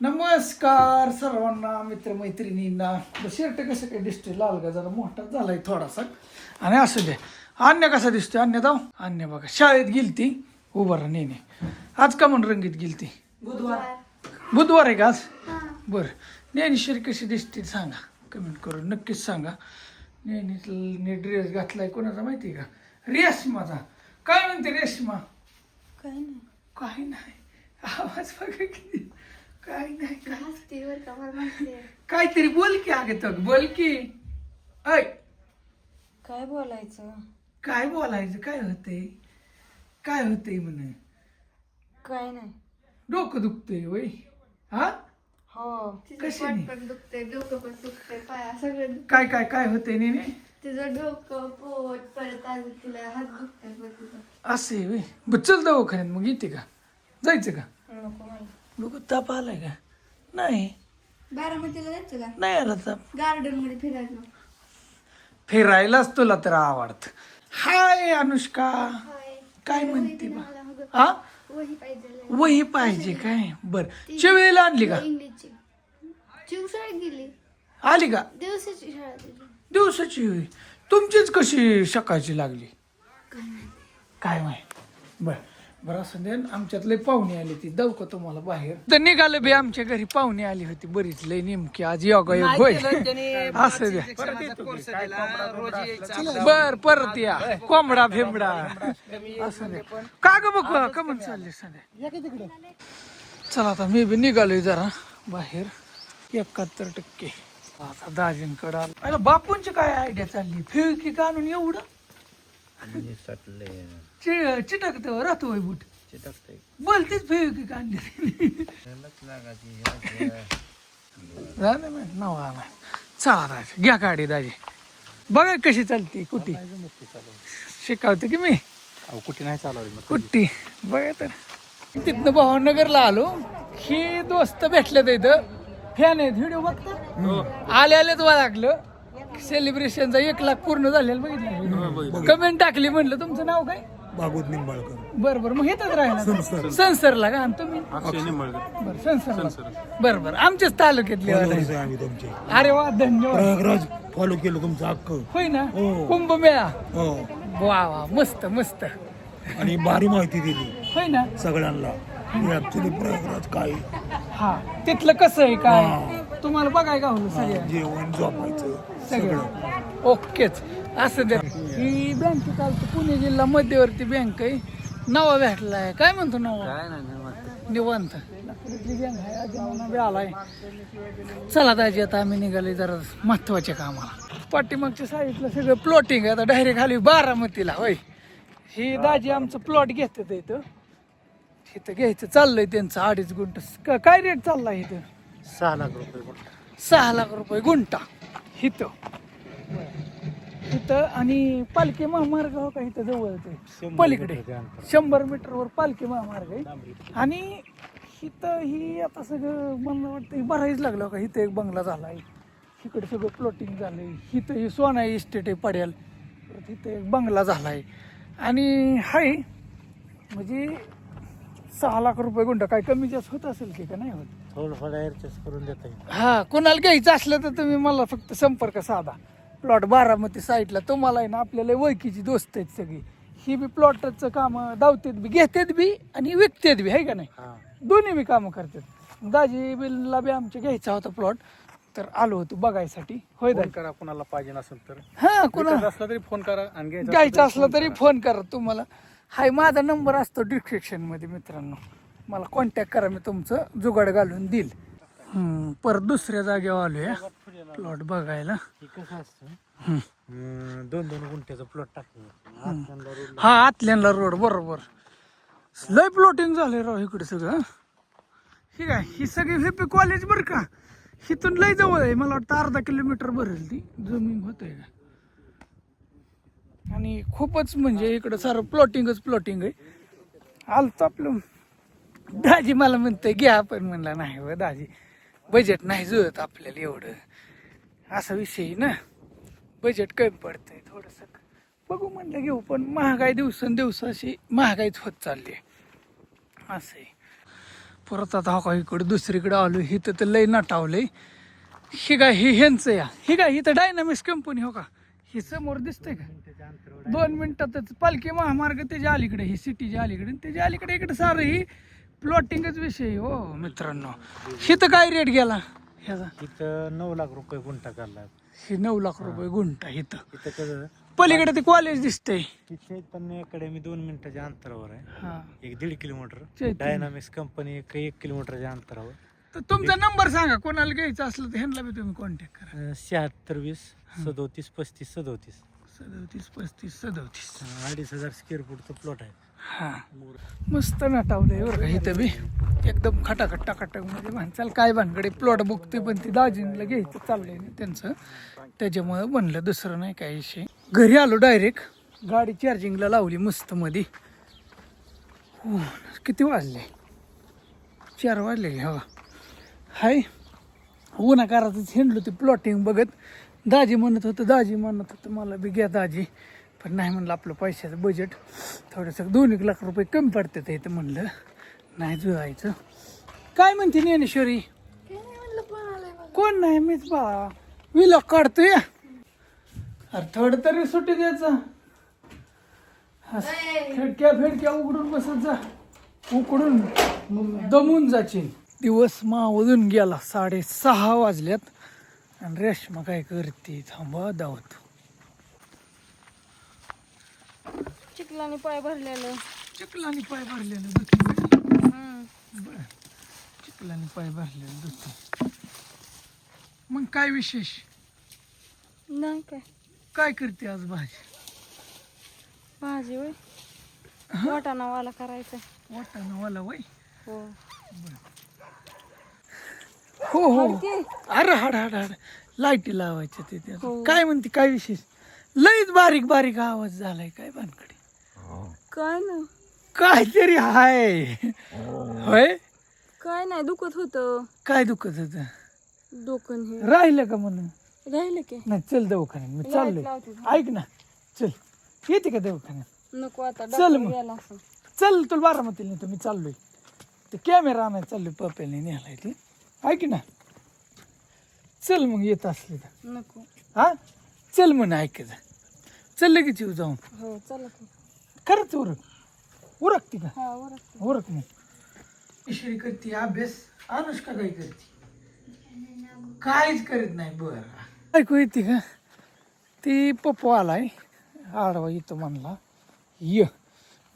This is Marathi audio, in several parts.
नमस्कार सर्वांना मित्रमैत्रिणींना. शर्ट कसं काय दिसतोय? लाल का जरा मोठा झालाय थोडासा. आणि असू दे. अन्य कसा दिसतोय? अन्य दाव? अन्य बघा. शाळेत गेलती. उभा राहा नेने आज का म्हणून रंगीत गेलती. बुधवार. बुधवार आहे का आज? बरं. ज्ञानेश्वरी कशी दिसते सांगा. कमेंट करून नक्कीच सांगा. ज्ञानीने ड्रेस घातलाय कोणाचा माहिती आहे का? रेशमाचा. काय म्हणते रेशमा? काय नाही. काही नाही. आवाज बघा किती काय नाही काय? हसते बर का मला माहिती आहे. काहीतरी बोल की अगे तो बोल की. ऐ काय बोलायचं? काय बोलायचं? काय होतंय? काय होतंय म्हण? काय नाही. डोकं दुखतंय वय. हा? हो. कशी पोट पण दुखते डोकं पण दुखते पाया सगळं दुखते. काय काय काय होतंय नेने? तिचं डोकं पोट परत आलं तिला हात दुखते पण तिचं असं वय. बरं चल दवाखान्यात मग येते का? जायचं का? डोकं ताप आलाय का? नाही. बारामतीला जायचं का? नाही आला ताप. गार्डनमध्ये फिरायचं फिरायलाच तुला तर आवडत. हाय अनुष्का. काय म्हणते बा? हा? वही पाहिजे वही पाहिजे काय? बर. चिवेला आणली का? इंग्लिशची. चिव शाळेत गेली. आली का? दिवसाची शाळा दिवसाची तुमचीच कशी सकाळची लागली? काय माहीत? बर. बरं असं दे आमच्यात लय पाहुणे आली ती. जाऊ का तुम्हाला बाहेर. तर निघालं बी आमच्या घरी. पाहुणे आली होती बरीच. लय नेमकी आज योगा योग होय. असं द्या. बर परत या. कोंबडा फेंबडा असं दे का ग बघ? का म्हण चालले सध्या चला आता मी बी निघालोय जरा बाहेर. एकाहत्तर टक्के. आता दाजींकडे आलो. अरे बापूंची काय आयडिया चालली? फिरकी काढून एवढं? चि- चिटकत राहतो होय बूट बोलतेच फिरकी काढली झालं मॅम नाव आला. चला दाजी घ्या गाडी दाजी. बघा कशी चालती कुठी? शिकवते की मी? कुठे नाही चालवली कुट्टी बघा तर. तिथनं भावनगरला आलो. ही दोस्त भेटले इथं. फॅन आहेत व्हिडिओ बघता? आले आलेच लागलं सेलिब्रेशनचा एक लाख पूर्ण झालेलं बघितलं कमेंट टाकली म्हणलं तुमचं नाव काय? भागवत निंबाळकर. बरं बरं मग येतच राहिला. संसरला का? आणि तुम्ही? बरं संसरला. बरं बरं आमच्याच तालुक्यातले वाले. आम्ही तुमचे. अरे वा धन्यवाद. प्रयागराज फॉलो केलं तुमचं हक्क होय ना? हो. कुंभमेळा. हो. वा वा मस्त मस्त. आणि भारी माहिती दिली. होय ना? सगळ्यांना. ऍक्च्युली प्रयागराज काय? हा तिथलं कसं आहे काय? तुम्हाला बघाय का होलं सगळ्या? जेवण झोपायचं सगळं. ओकेच. असं दे ही बँक कालचं पुणे जिल्हा मध्यवर्ती बँक आहे. नवा भेटलाय काय म्हणतो नवा? निवांत. लाकडीतली बँक आहे. आधी आलाय. चला दाजी आता आम्ही निघाले जरा महत्त्वाच्या कामाला. पाठीमागच्या साईडला सगळं प्लॉटिंग आहे. आता डायरेक्ट खाली बारामतीला. होय. ही दाजी आमचं प्लॉट घेतात इथं. इथं घ्यायचं चाललंय त्यांचं अडीच गुंठ. क- काय रेट चाललाय इथं? सहा लाख रुपये सहा लाख रुपये गुंठा. इथं. इथं आणि पालखी महामार्ग हो का इथं जवळ ते? पलीकडे. शंभर मीटरवर पालखी महामार्ग आहे. आणि इथं ही आता सगळं मला वाटतं भरायच लागलं का? इथं एक बंगला झालाय. इकडे सगळं प्लॉटिंग झालंय. इथं ही सोना इस्टेट आहे पडेल परत इथं एक बंगला झालाय. आणि हाय म्हणजे सहा लाख रुपये गुंठा. काय कमी जास्त होत असेल की का? नाही होत. थोडंफार ऍडजस्ट करून देता येईल. हा कुणाला घ्यायचं असलं तर तुम्ही मला फक्त संपर्क साधा. प्लॉट बारामती साईडला तुम्हाला आहे ना आपल्याला ओळखीची दोस्त आहेत सगळी. ही बी प्लॉटचं काम धावतेत बी घेतात बी आणि विकतेत बी आहे का नाही? हा. दोन्ही बी कामं करतात. दाजी बिलला बी आमच्या घ्यायचा होता प्लॉट तर आलो होतो बघायसाठी. होय फोन दाजी? करा कुणाला पाहिजे नसेल तर. हा कुणा? विकत असला तरी फोन करा आणि घ्यायचं घ्यायचं असलं तरी फोन करा तुम्हाला. हाय माझा नंबर असतो डिस्क्रिप्शनमध्ये मित्रांनो. मला कॉन्टॅक्ट करा मी तुमचं जुगाड घालून देईल. परत दुसऱ्या जागेवर आलोय. प्लॉट बघायला. हे दोन दोन गुंठ्याचं प्लॉट टाकलं. हा आतल्यांना रोड बरोबर. लय प्लॉटिंग झालंय राव इकडे सगळं. हं. ही काय ही सगळी व्हीपी कॉलेज बरं का? इथून लय जवळ आहे. मला वाटतं अर्धा किलोमीटर भरेल ती. जमीन होत का? आणि खूपच म्हणजे इकडं सारं प्लॉटिंगच प्लॉटिंग आहे. आलतो आपलं. दाजी मला म्हणतंय घ्या पण म्हणला नाही व दाजी बजेट नाही जुळत आपल्याला एवढं. असा विषय आहे ना. बजेट कमी पडतंय थोडंसं. बघू म्हणलं घेऊ. पण महागाई दिवसेंदिवस अशी महागाईच होत चालली आहे असं आहे. परत आता हा का इकडे दुसरीकडे आलो इथं तर लय नटावलंय. हे काय हे ह्यांचं या. हे ही तर डायनामिक्स कंपनी हो का? हे समोर दिसतंय का? दोन मिनिटातच पालखी महामार्ग त्याच्या अलीकडे ही सिटीच्या अलीकडे त्याच्या अलीकडे इकडे सारं ही प्लॉटिंगच विषय हो मित्रांनो. इथं काय रेट गेला? ह्याचा? इथं नऊ लाख रुपये गुंठा काढला. हे नऊ लाख रुपये गुंठा इथं इथं कसं? पलीकडे ते कॉलेज दिसतंय. तिथे पण अकॅडमी दोन मिनिटाच्या अंतरावर आहे. हा. एक दीड किलोमीटर. चैतन्य. डायनामिक्स कंपनी एक एक किलोमीटरच्या अंतरावर. तर तुमचा नंबर सांगा कोणाला घ्यायचा असलं तर ह्यांना बी तुम्ही कॉन्टॅक्ट करा. अं, शहात्तर वीस सदोतीस पस्तीस सदोतीस. सदोतीस पस्तीस सदोतीस. अं, अडीच हजार स्क्वेअर फूटचा प्लॉट आहे. हा. मस्त नटावलंय बरं का इथं बी. एकदम खटाखट टाकाटकमध्ये म्हणचाल काय भानगडे प्लॉट बुकते पण ती दाजींला घ्यायचं चाललंय ना त्यांचं. त्याच्यामुळं बनलं दुसरं नाही काय विषय. घरी आलो डायरेक्ट गाडी चार्जिंगला लावली मस्त मध्ये हो किती वाजले? चार वाजले हवा. हाय. उन्हाकारातच हिंडलो ते प्लॉटिंग बघत. दाजी म्हणत होतं दाजी म्हणत होतं मला बी घ्या दाजी. पण नाही म्हणलं आपलं पैशाचं बजेट थोडंसं दोन एक लाख रुपये कमी पडतात इथं म्हणलं. नाही जुळायचं. काय म्हणते ज्ञानेश्वरी? कोण नाही मीच बा. विलॉग काढतोय. अरे थोडं तरी सुट्टी द्यायचं खिडक्या फिडक्या उघडून बसत जा. उकडून दमून जाशील. दिवस मावळून गेला. साडेसहा वाजल्यात. आणि रेश्मा काय करते? थांबा दावत चिखलाने पाय भरलेलं. चिखलाने पाय भरलेलं. बर. चिखलाने पाय भरलेलं दुखी मग काय विशेष? नाही काय. काय करते आज भाजी? भाजी वय वाटाणा वाला करायचा वाटाणा वाला वय हो हो. हो अरे हाड हाड हाड. लाईटी लावायच्या तिथे हो. काय म्हणते काय विशेष? लईच बारीक बारीक आवाज झालाय काय भानकडे काय ना? काहीतरी हाय. होय? काय नाही दुखत होतं. काय दुखत होत? डोकं हे. राहिलं का म्हणून? राहिलं की. नाही चल दवाखान्यात. मी लाइट चाललोय. लावते. ऐक ना. चल. येते का दवाखान्यात? नको आता चल डॉक्टर मग. गेला असं. चल तुला बारामतीला नेतो. मी चाललोय. ते कॅमेरा आणायला चाललोय पप्याने न्यायला ते ऐक ना. चल मग येत असले तर. नको. हा? चल म्हण ऐकायचं चल लगेच येऊ जाऊन. हो चला की. खरंच उरक उरकते का? हा उरक नाही ईश्वरी करते अभ्यास अनुष्का काय करते. काहीच करीत नाही बर. ऐकू येते का? ती पप्पू आलाय आडवा येतो म्हणला. य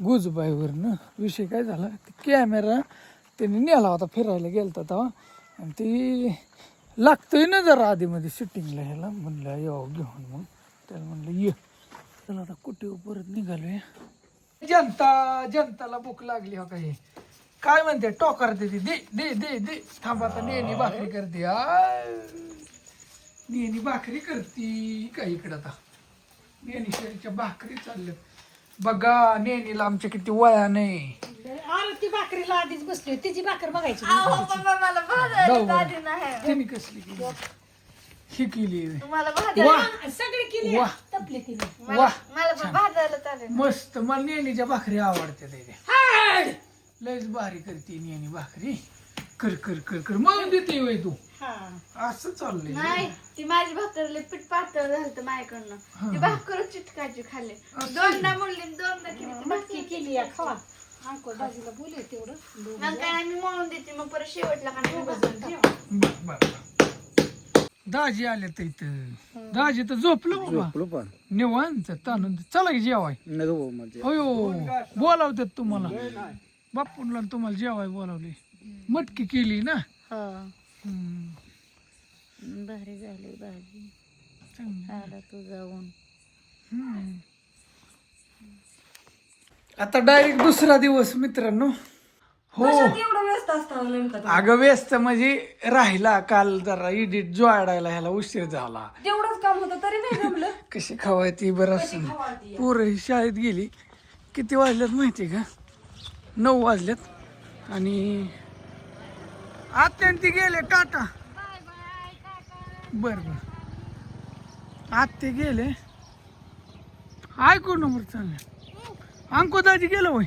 गुजबाईवरनं विषय काय झाला? ते कॅमेरा त्याने नेला होता फिरायला गेलता तेव्हा. आणि ती लागतोय ना जरा आधीमध्ये शूटिंगला ह्याला. म्हणलं यावं घेऊन मग. त्याला म्हणलं ये. चला आता कुठे परत निघालोय. जनता जनताला भूक लागली हो काही काय म्हणते? टोकार देते दे दे दे दे थांब आता नेहमी भाकरी करते आय. नेहमी भाकरी करती का इकडं आता? नेहमीश्वरीच्या भाकरी चालल्यात बघा नेहमीला आमच्या किती वया नाही. अरे ती भाकरीला आधीच बसली होती तिची भाकर बघायची. मला भाजायला नाही. तिने कसली केली? ही केली तुम्हाला भाजायला वा. सगळी केली. वा. तपली तिने वा. मला पण भाजायला चालेल. मस्त. मला नेहमीच्या भाकरी आवडतात त्याच्या लयच भारी करते नेहमी भाकरी. कर कर कर कर. मग देते वय तू. हा. असं चाललंय. नाही ती माझी भाकरले पीठ पातळ झालं तर माझ्याकडनं ती भाकरच चिटकायची खाल्ली दोनदा म्हणली दोनदा केली. ती नक्की केली या खावा. अंको दाजीला बोलू तेवढं. मग काय नाही, मी म्हणून देते. मग परत शेवटला का नाही टाक. बर बर बर. दाजी आले तर इथं. दाजी तर झोपलं बाबा. निवांत ताणून चला की जेवाय. होयो बोलावतात तुम्हाला. बापूला तुम्हाला जेवाय बोलावले. मटकी केली ना? हा. हम्म. भारी झाली भाजी. चांगलं. आला तू जाऊन. आता डायरेक्ट दुसरा दिवस मित्रांनो. हो. एवढं व्यस्त असताना नेमकं अगं व्यस्त म्हणजे राहिला काल जरा इडिट जोडायला ह्याला उशीर झाला. तेवढंच काम होतं तरी नाही जमलं. कशी खवायती बरं असं. पोरं ही शाळेत गेली. किती वाजल्यात माहिती का? नऊ वाजल्यात आणि आत्यान ती गेले टाटा. बर बर. आत्ते गेले. ऐकू नंबर चालले? अंको दाजी गेलं होय.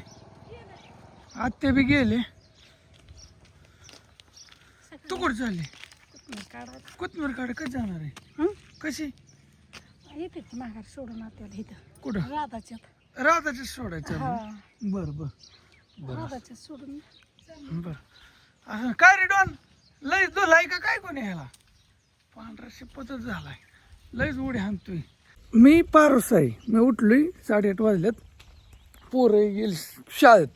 आत्ते बी गेले. तू कुठं चालली? कोथमीर काढ कधी जाणार आहे? कशी? येते माघार सोडून आपल्याला इथं. कुठं? राधाच्यात. राधाचे सोडायचं हा. बर बर. राधाच्यात सोडून. बर. असं काय रे डॉन? लयच धुलाय का काय कोणी ह्याला? पांढरा शिपतच झालाय. लयच उडी हाणतोय. मी पारोस आहे. मी उठलोय साडेआठ वाजल्यात. पोरं गेली शाळेत.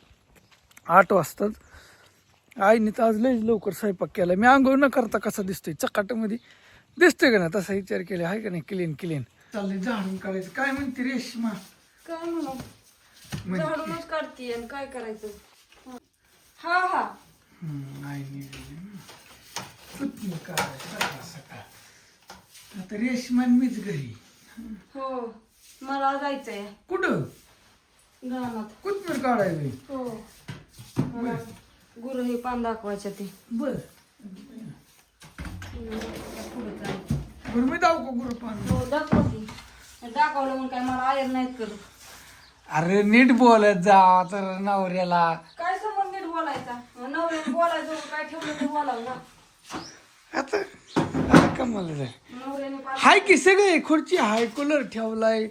आठ वाजतात आईने तर आज लयच लवकर स्वयंपाक केला. मी आंघोळ न करता कसा दिसतोय? चकाटामध्ये दिसतोय का ना तसा विचार केला. आहे का नाही? क्लीन क्लीन चाललंय झाडून काढायचं. काय म्हणते रेशमा? काय म्हणू? म्हणते झाडूनच काढते आणि काय करायचं? हा हा. हम्म, आईने काढायची सकाळ सकाळ. आता रेशमान मीच घरी. हो मला जायचंय. कुठं? रानात कुठं काढायला हो. गुरु हे पान दाखवायचे ते. बर. मी जाऊ का गुरुपान हो दाखवा की. दाखवलं म्हणून काय मला आयर नाहीत करत. अरे नीट बोलत जा तर नवऱ्याला. काय संबंध नीट बोलायचा? नवऱ्याने बोलायचं काय ठेवलं ते बोलावं ना. आता आता कमाल. नवऱ्याने हाय की सगळे खुर्ची हाय कूलर ठेवलाय.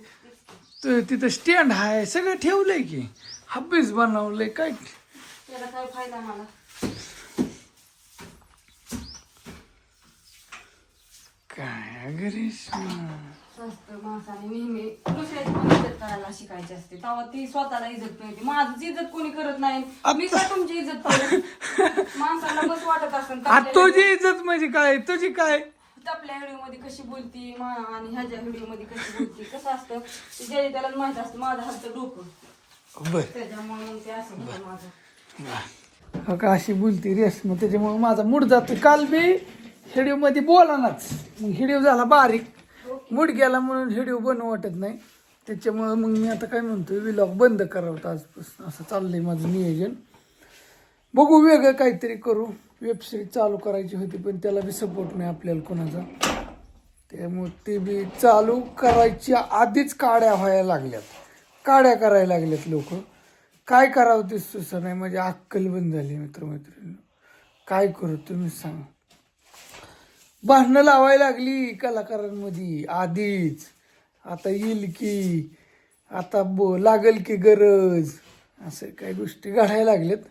त- तिथं स्टँड हाय सगळं ठेवलंय की. हब्बीस बनवलंय काय? त्याला काय फायदा मला? काय माणसाने नेहमी दुसऱ्याची पण इज्जत करायला शिकायची असते. तेव्हा ती स्वतःला इज्जत मिळते. माझीच इज्जत कोणी करत नाही. मी काय तुमची इज्जत करू माणसाला बस वाटत असेल तुझी इज्जत म्हणजे काय? तुझी काय? आपल्या व्हिडिओमध्ये कशी बोलती? मा- आणि ह्याच्या व्हिडिओमध्ये कशी बोलती? कसं असतं? ते ज्याला त्याला माहीत असतं माझं हातचं डोकं. त्याच्यामुळे ते असं माझं. का अशी बोलती मग त्याच्यामुळे माझा मूड जातो काल मी हिडिओ मध्ये बोलानाच मग हिडिओ झाला बारीक. मूड गेला म्हणून हिडिओ बनवू वाटत नाही. त्याच्यामुळं मग मी आता काय म्हणतोय विलॉग बंद करावं आजपासून. असं चाललंय माझं नियोजन. बघू वेगळं काहीतरी करू. वेबसिरीज चालू करायची होती पण त्याला बी सपोर्ट नाही आपल्याला कोणाचा. त्यामुळे ते बी चालू करायच्या आधीच काड्या व्हायला लागल्यात. काड्या करायला लागल्यात लोक. काय करावं ते सुचना नाही. म्हणजे अक्कल बंद झाली मित्रमैत्रिणी काय करू तुम्ही सांग. भांडणं लावायला लागली कलाकारांमध्ये. आधीच. आता येईल की आता बो लागल की गरज. असं काही गोष्टी घडायला लागल्यात.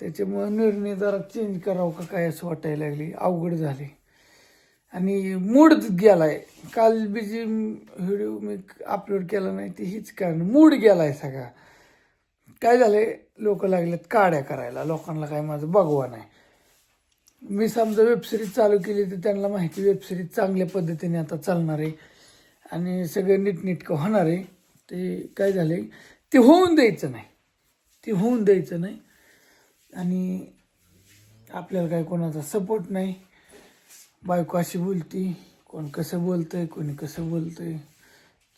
त्याच्यामुळं निर्णय जरा चेंज करावं का काय असं वाटायला लागली. अवघड झाले. आणि मूड गेलाय. काल बी व्हिडिओ मी अपलोड केला नाही ते हीच कारण. मूड गेला आहे सगळा. काय झालंय? लोक लागलेत काड्या करायला. लोकांना काय माझं बघवा नाही. मी समजा वेबसिरीज चालू केली तर त्यांना माहिती वेबसिरीज चांगल्या पद्धतीने आता चालणार आहे. आणि सगळं नीटनीटकं होणार आहे. ते काय झालंय? ते होऊन द्यायचं नाही. ते होऊन द्यायचं नाही. आणि आपल्याला काय कोणाचा सपोर्ट नाही. बायको अशी बोलती कोण कसं बोलतं आहे कोणी कसं बोलतं आहे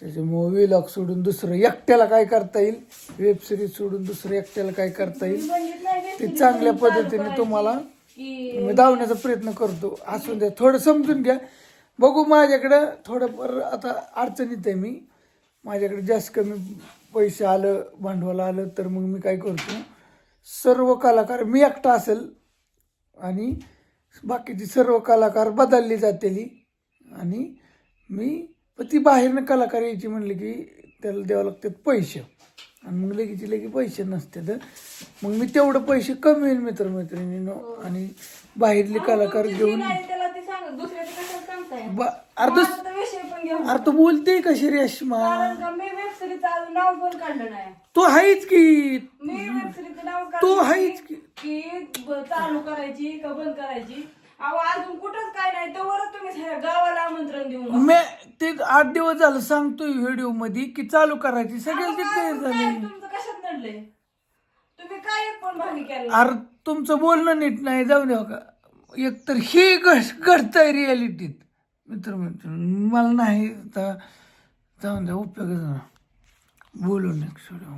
त्याच्यामुळं विलॉग सोडून दुसरं एकट्याला काय करता येईल? वेब सिरीज सोडून दुसरं एकट्याला काय करता येईल? ते चांगल्या पद्धतीने तुम्हाला मी धावण्याचा प्रयत्न करतो. असून द्या थोडं समजून घ्या. बघू माझ्याकडं थोडंफार आता अडचणीत आहे मी. माझ्याकडे जास्त कमी पैसे आलं भांडवल आलं तर मग मी काय करतो? सर्व कलाकार मी एकटा असेल आणि बाकीची सर्व कलाकार बदलली जातेली आणि मी पण ती बाहेरनं कलाकार यायची म्हणली की त्याला द्यावं लागतात पैसे. आणि मग लगेच लगे पैसे नसते तर मग मी तेवढं पैसे कमवेल मित्रमैत्रिणीनं. आणि बाहेरले कलाकार घेऊन बा- अरे दुस- माझा तर विषय पण घेऊन अरे तू बोलते कशी रेश्मा? तू आहेच की तू आहेच की की ब- चालू करायची का बंद करायची? अहो अजून कुठंच काय नाही. तोवरच तुम्ही गावाला आमंत्रण देऊन मी ते आठ दिवस झालं सांगतोय व्हिडिओमध्ये की चालू करायची. सगळ्याच ते काय झाले. तुमचं कशात नडलंय? तुम्ही काय एक पण भागी केलं अरे तुमचं बोलणं नीट नाही. जाऊ द्या का एक तर हे घडतंय रियालिटीत मित्र मित्र मला नाही तर जाऊन द्या उपयोगच ना बोलू नेक्स्ट व्हिडिओ